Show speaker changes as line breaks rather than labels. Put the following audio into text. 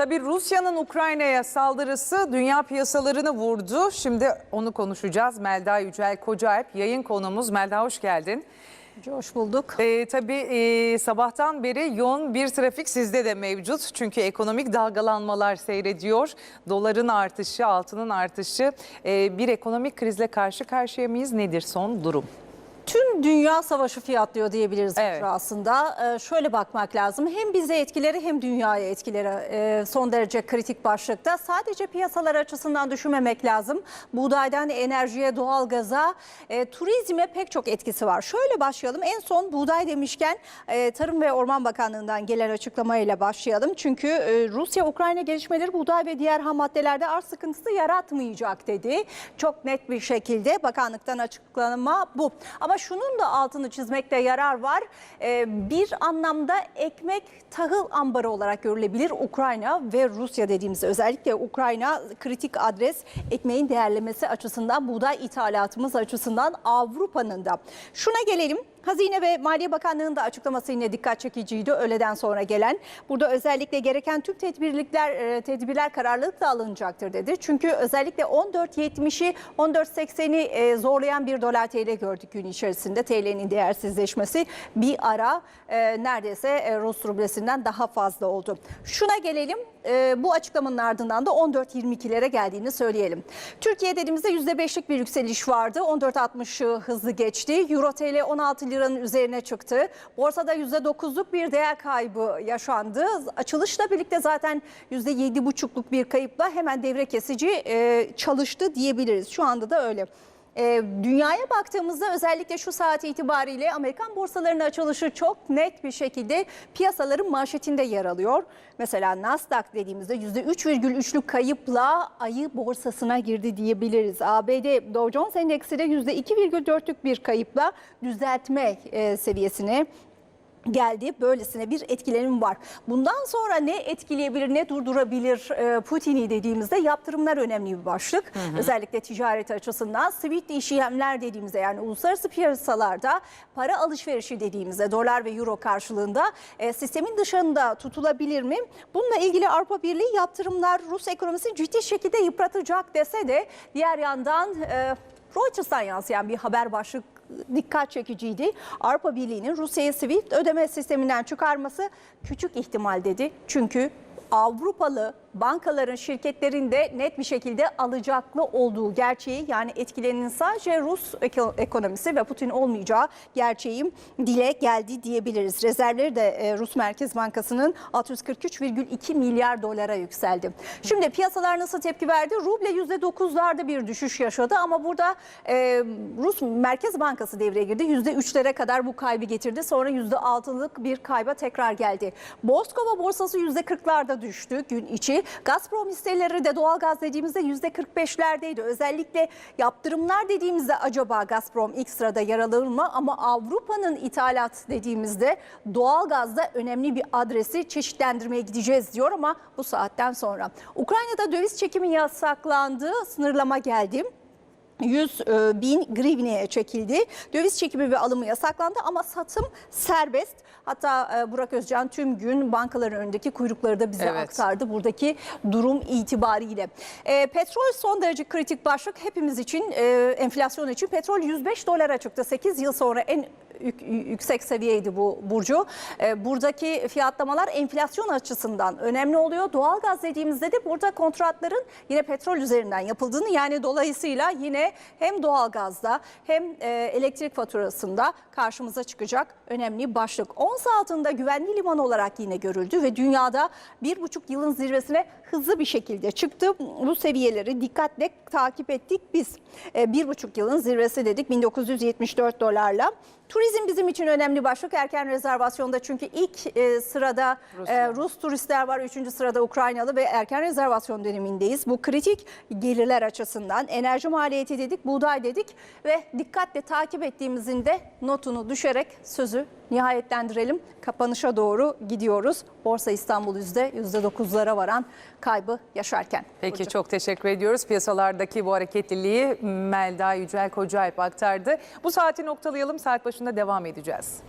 Tabii Rusya'nın Ukrayna'ya saldırısı dünya piyasalarını vurdu. Şimdi onu konuşacağız. Melda Yücel Kocaalp yayın konuğumuz. Melda hoş geldin.
Hoş bulduk.
Ee, tabii e, sabahtan beri yoğun bir trafik sizde de mevcut. Çünkü ekonomik dalgalanmalar seyrediyor. Doların artışı, altının artışı. Ee, bir ekonomik krizle karşı karşıya mıyız? Nedir son durum?
Tüm dünya savaşı fiyatlıyor diyebiliriz
Evet.
aslında. Ee, şöyle bakmak lazım. Hem bize etkileri hem dünyaya etkileri e, son derece kritik başlıkta. Sadece piyasalar açısından düşünmemek lazım. Buğdaydan enerjiye, doğalgaza, e, turizme pek çok etkisi var. Şöyle başlayalım. En son buğday demişken e, Tarım ve Orman Bakanlığı'ndan gelen açıklamayla başlayalım. Çünkü e, Rusya-Ukrayna gelişmeleri buğday ve diğer ham maddelerde arz sıkıntısı yaratmayacak dedi. Çok net bir şekilde bakanlıktan açıklama bu. Ama şunun da altını çizmekte yarar var. Ee, bir anlamda ekmek tahıl ambarı olarak görülebilir Ukrayna ve Rusya dediğimizde özellikle Ukrayna kritik adres ekmeğin değerlemesi açısından buğday ithalatımız açısından Avrupa'nın da. Şuna gelelim. Hazine ve Maliye Bakanlığı'nın da açıklaması yine dikkat çekiciydi öğleden sonra gelen. Burada özellikle gereken tüm tedbirlikler, e, tedbirler kararlılıkla alınacaktır dedi. Çünkü özellikle 14.70'i 14.80'i e, zorlayan bir dolar TL gördük gün içerisinde. TL'nin değersizleşmesi bir ara e, neredeyse Rus rublesinden daha fazla oldu. Şuna gelelim bu açıklamanın ardından da 14.22'lere geldiğini söyleyelim. Türkiye dediğimizde %5'lik bir yükseliş vardı. 14.60'ı hızlı geçti. Euro TL 16 liranın üzerine çıktı. Borsada %9'luk bir değer kaybı yaşandı. Açılışla birlikte zaten %7,5'luk bir kayıpla hemen devre kesici e, çalıştı diyebiliriz. Şu anda da öyle. E, dünyaya baktığımızda özellikle şu saat itibariyle Amerikan borsalarının açılışı çok net bir şekilde piyasaların manşetinde yer alıyor. Mesela Nasdaq dediğimizde %3,3'lük kayıpla ayı borsasına girdi diyebiliriz. ABD Dow Jones Endeksi de %2,4'lük bir kayıpla düzeltme e, seviyesine geldi. Böylesine bir etkilenim var. Bundan sonra ne etkileyebilir ne durdurabilir e, Putin'i dediğimizde yaptırımlar önemli bir başlık. Özellikle ticaret açısından swift işlemler dediğimizde yani uluslararası piyasalarda para alışverişi dediğimizde dolar ve euro karşılığında e, sistemin dışında tutulabilir mi? Bununla ilgili Avrupa Birliği yaptırımlar Rus ekonomisini ciddi şekilde yıpratacak dese de diğer yandan e, Reuters'tan yansıyan bir haber başlık dikkat çekiciydi. Avrupa Birliği'nin Rusya'yı SWIFT ödeme sisteminden çıkarması küçük ihtimal dedi. Çünkü Avrupalı bankaların şirketlerinde net bir şekilde alacaklı olduğu gerçeği yani etkilenin sadece Rus eko- ekonomisi ve Putin olmayacağı gerçeği dile geldi diyebiliriz. Rezervleri de e, Rus Merkez Bankası'nın 643,2 milyar dolara yükseldi. Şimdi piyasalar nasıl tepki verdi? Ruble %9'larda bir düşüş yaşadı ama burada e, Rus Merkez Bankası devreye girdi. %3'lere kadar bu kaybı getirdi. Sonra %6'lık bir kayba tekrar geldi. Moskova borsası %40'larda düştü gün içi. Gazprom hisseleri de doğalgaz dediğimizde %45'lerdeydi. Özellikle yaptırımlar dediğimizde acaba Gazprom ilk sırada yer alır mı? Ama Avrupa'nın ithalat dediğimizde doğalgazda önemli bir adresi çeşitlendirmeye gideceğiz diyor ama bu saatten sonra. Ukrayna'da döviz çekimi yasaklandı, sınırlama geldi. 100 e, bin grivneye çekildi. Döviz çekimi ve alımı yasaklandı ama satım serbest. Hatta e, Burak Özcan tüm gün bankaların önündeki kuyrukları da bize
Evet.
aktardı buradaki durum itibariyle. E, petrol son derece kritik başlık hepimiz için e, enflasyon için. Petrol 105 dolara çıktı. 8 yıl sonra en yüksek seviyeydi bu Burcu. E, buradaki fiyatlamalar enflasyon açısından önemli oluyor. Doğalgaz dediğimizde de burada kontratların yine petrol üzerinden yapıldığını yani dolayısıyla yine hem doğalgazda hem e, elektrik faturasında karşımıza çıkacak önemli başlık. Ons altında güvenli liman olarak yine görüldü ve dünyada bir buçuk yılın zirvesine hızlı bir şekilde çıktı. Bu seviyeleri dikkatle takip ettik biz. E, bir buçuk yılın zirvesi dedik 1974 dolarla. Turizm bizim için önemli başlık. Erken rezervasyonda çünkü ilk e, sırada
Rusya.
e, Rus turistler var. Üçüncü sırada Ukraynalı ve erken rezervasyon dönemindeyiz. Bu kritik gelirler açısından enerji maliyeti dedik, buğday dedik ve dikkatle takip ettiğimizin de notunu düşerek sözü nihayetlendirelim. Kapanışa doğru gidiyoruz. Borsa İstanbul yüzde 9'lara varan kaybı yaşarken.
Peki
Burcu.
çok teşekkür ediyoruz. Piyasalardaki bu hareketliliği Melda Yücel Kocaalp aktardı. Bu saati noktalayalım. Saat başında devam edeceğiz.